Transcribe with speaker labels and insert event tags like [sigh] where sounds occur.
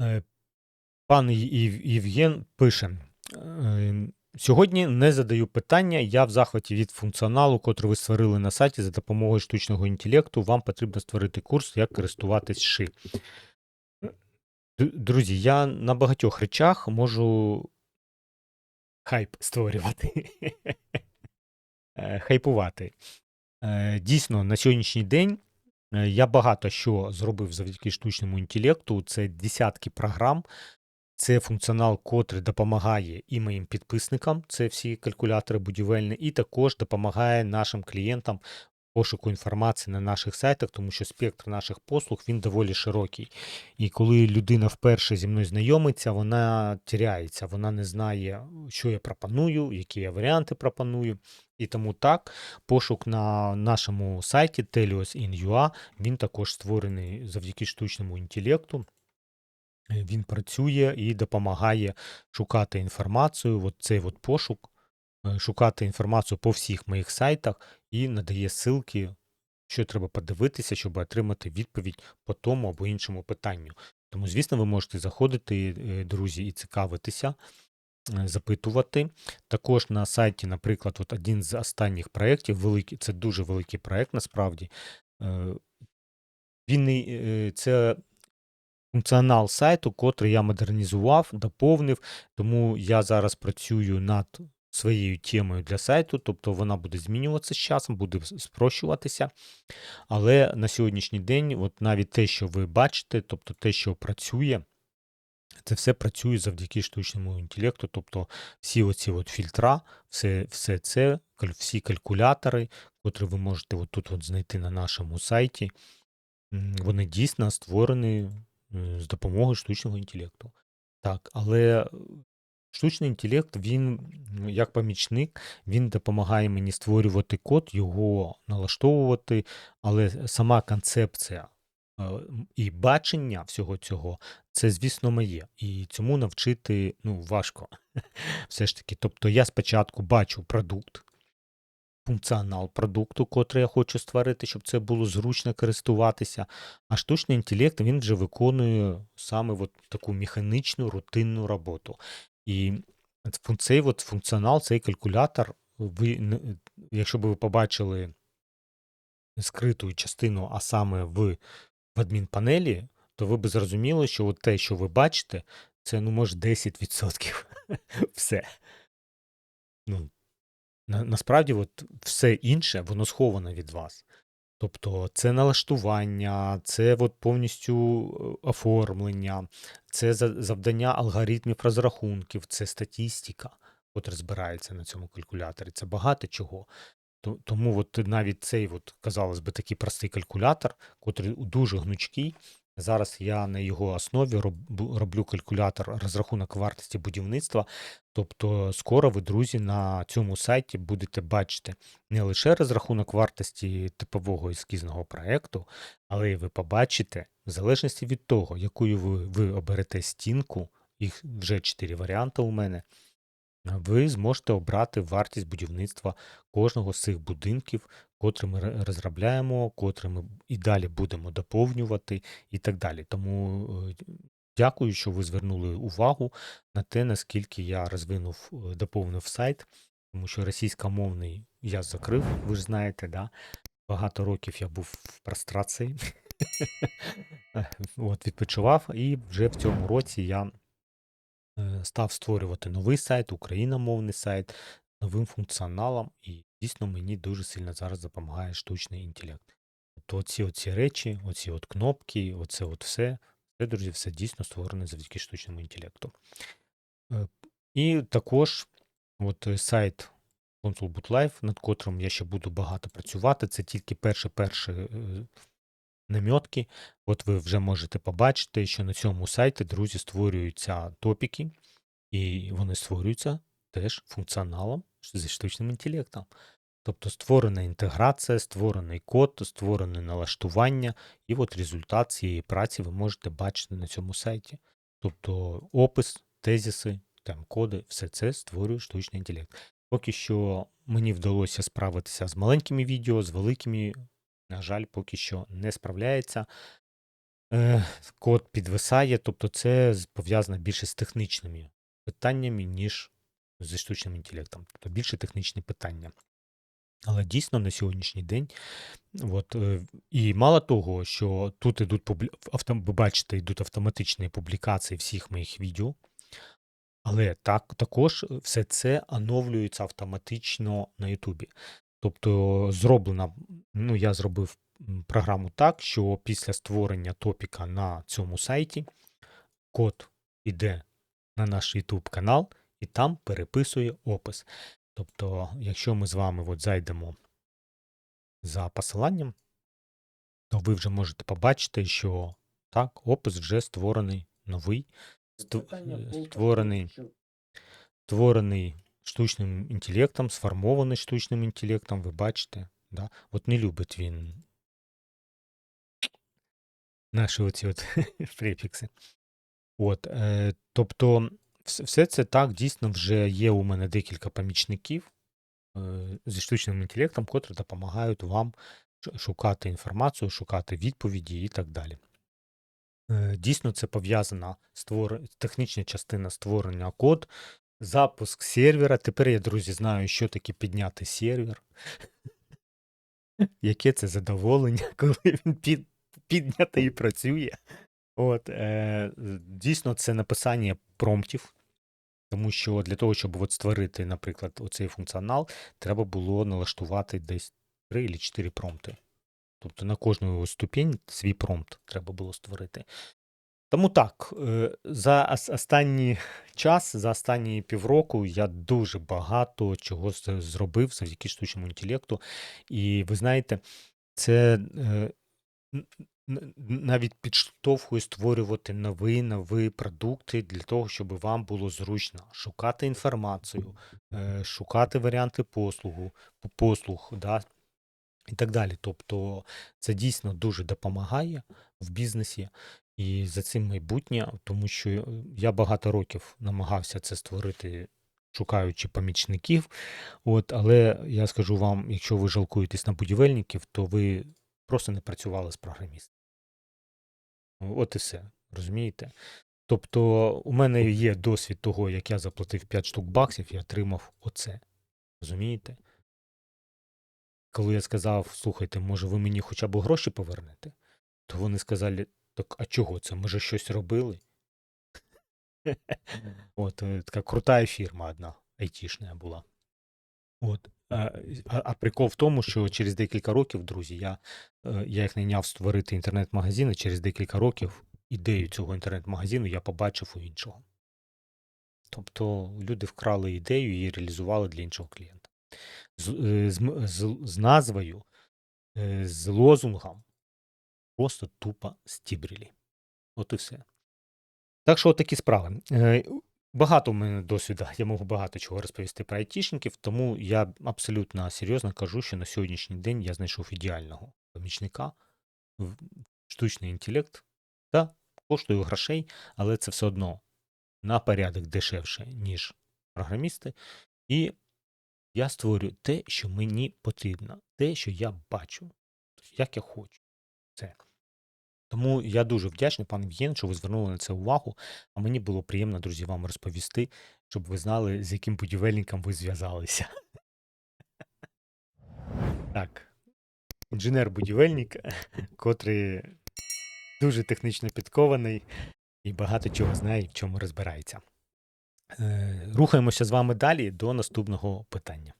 Speaker 1: Е, Пан Євген пише: е, Сьогодні не задаю питання. Я в захваті від функціоналу, котрий ви створили на сайті за допомогою штучного інтелекту. Вам потрібно створити курс, як користуватись ши. Друзі, я на багатьох речах можу хайп створювати. [laughs] Е, Хайпувати. Дійсно, на сьогоднішній день я багато що зробив завдяки штучному інтелекту. Це десятки програм. Це функціонал, котрий допомагає і моїм підписникам, це всі калькулятори будівельні, і також допомагає нашим клієнтам пошуку інформації на наших сайтах, тому що спектр наших послуг він доволі широкий. І коли людина вперше зі мною знайомиться, вона тіряється, вона не знає, що я пропоную, які я варіанти пропоную. І тому так, пошук на нашому сайті Telios.in.ua, він також створений завдяки штучному інтелекту. Він працює і допомагає шукати інформацію. От цей от пошук, шукати інформацію по всіх моїх сайтах і надає ссылки, що треба подивитися, щоб отримати відповідь по тому або іншому питанню. Тому, звісно, ви можете заходити, е, друзі, і цікавитися, е, запитувати. Також на сайті, наприклад, от один з останніх проєктів, великий, це дуже великий проєкт насправді. е, Він е, це функціонал сайту, котрий я модернізував, доповнив. Тому я зараз працюю над своєю темою для сайту, тобто вона буде змінюватися з часом, буде спрощуватися. Але на сьогоднішній день, от навіть те, що ви бачите, тобто те, що працює, це все працює завдяки штучному інтелекту, тобто всі оці от фільтра, все, все це, всі калькулятори, котрі ви можете тут от знайти на нашому сайті, вони дійсно створені з допомогою штучного інтелекту. Так, але штучний інтелект, він як помічник, він допомагає мені створювати код, його налаштовувати, але сама концепція е, і бачення всього цього, це, звісно, моє. І цьому навчити ну, важко. [laughs] Все ж таки. Тобто я спочатку бачу продукт, функціонал продукту, котрий я хочу створити, щоб це було зручно користуватися. А штучний інтелект він вже виконує саме от таку механічну рутинну роботу. І цей от функціонал, цей калькулятор, ви, якщо б ви побачили скриту частину, а саме в, в адмінпанелі, то ви б зрозуміли, що от те, що ви бачите, це ну може 10%. [laughs] Все. Ну, на, насправді, от все інше, воно сховане від вас. Тобто це налаштування, це от повністю е, оформлення, це завдання алгоритмів розрахунків, це статістика, котра збирається на цьому калькуляторі. Це багато чого. Тому от навіть цей, от, казалось би, такий простий калькулятор, котрий дуже гнучкий. Зараз я на його основі роблю калькулятор розрахунок вартості будівництва. Тобто, скоро ви, друзі, на цьому сайті будете бачити не лише розрахунок вартості типового ескізного проєкту, але й ви побачите, в залежності від того, якою ви, ви оберете стінку, їх вже чотири варіанти у мене ви зможете обрати вартість будівництва кожного з цих будинків, котрі ми розробляємо, котрі ми і далі будемо доповнювати і так далі. Тому е, дякую, що ви звернули увагу на те, наскільки я розвинув, е, доповнив сайт, тому що російськомовний я закрив, ви ж знаєте, да? багато років я був в прострації, [laughs] От, відпочивав, і вже в цьому році я став створювати новий сайт, україномовний сайт, новим функціоналом, і дійсно мені дуже сильно зараз допомагає штучний інтелект. Тобто оці оці речі, оці от кнопки, оце от все, це, друзі, все дійсно створене завдяки штучному інтелекту. Е, І також от е, сайт Console Boot над котрим я ще буду багато працювати, це тільки перші-перші е, намітки. От ви вже можете побачити, що на цьому сайті, друзі, створюються топіки, і вони створюються теж функціоналом зі штучним інтелектом. Тобто створена інтеграція, створений код, створене налаштування, і от результат цієї праці ви можете бачити на цьому сайті. Тобто опис, тезіси, там коди, все це створює штучний інтелект. Поки що мені вдалося справитися з маленькими відео, з великими, на жаль, поки що не справляється. е, код підвисає, тобто це пов'язано більше з технічними питаннями, ніж зі штучним інтелектом. Тобто більше технічні питання. Але дійсно на сьогоднішній день, от, е, і мало того, що тут ідуть ви бачите, йдуть автоматичні публікації всіх моїх відео, але так, також все це оновлюється автоматично на Ютубі. Тобто зроблена, ну я зробив програму так, що після створення топіка на цьому сайті код іде на наш YouTube канал і там переписує опис. Тобто, якщо ми з вами от зайдемо за посиланням, то ви вже можете побачити, що так, опис вже створений новий, ст- створений, створений штучним інтелектом, сформований штучним інтелектом, ви бачите. Да? От не любить він наші оці от префікси. От, е, тобто, все це так дійсно вже є у мене декілька помічників е, зі штучним інтелектом, котрі допомагають вам шукати інформацію, шукати відповіді і так далі. Е, Дійсно, це пов'язана створ... технічна частина створення код, запуск сервера. Тепер я, друзі, знаю, що таке підняти сервер. Яке це задоволення, [laughs] коли він під... піднятий і працює. От, е, дійсно, це написання промптів, тому що для того, щоб от створити, наприклад, оцей функціонал, треба було налаштувати десь 3 чи 4 промпти. Тобто на кожну ступінь свій промпт треба було створити. Тому так, е, за останній час, за останні півроку я дуже багато чого зробив завдяки штучному інтелекту. І ви знаєте, це е, навіть підштовхує створювати нові нові продукти для того, щоб вам було зручно шукати інформацію, е, шукати варіанти послугу, послуг, да, і так далі. Тобто це дійсно дуже допомагає в бізнесі і за цим майбутнє, тому що е, я багато років намагався це створити, шукаючи помічників. От, але я скажу вам, якщо ви жалкуєтесь на будівельників, то ви просто не працювали з програмістом. От і все, розумієте? Тобто, у мене є досвід того, як я заплатив 5 штук баксів і отримав оце. Розумієте? Коли я сказав, слухайте, може ви мені хоча б гроші повернете, то вони сказали, так а чого це? Ми же щось робили. [laughs] От, е, така крута фірма одна, айтішна була. От. А, а, прикол в тому, що через декілька років, друзі, я, е, я їх найняв створити інтернет-магазин, і через декілька років ідею цього інтернет-магазину я побачив у іншого. Тобто люди вкрали ідею і реалізували для іншого клієнта. З, е, з, з, з назвою, з лозунгом просто тупо стібрілі. От і все. Так що такі справи. Е, Багато в мене досвіду, я можу багато чого розповісти про айтішників, тому я абсолютно серйозно кажу, що на сьогоднішній день я знайшов ідеального помічника. Штучний інтелект, та коштує грошей, але це все одно на порядок дешевше, ніж програмісти. І я створюю те, що мені потрібно, те, що я бачу, як я хочу. Це. Тому я дуже вдячний, пан Євген, що ви звернули на це увагу. А мені було приємно, друзі, вам розповісти, щоб ви знали, з яким будівельником ви зв'язалися. [laughs] Так, інженер-будівельник, [laughs] котрий дуже технічно підкований і багато чого знає, в чому розбирається. Е, Рухаємося з вами далі до наступного питання.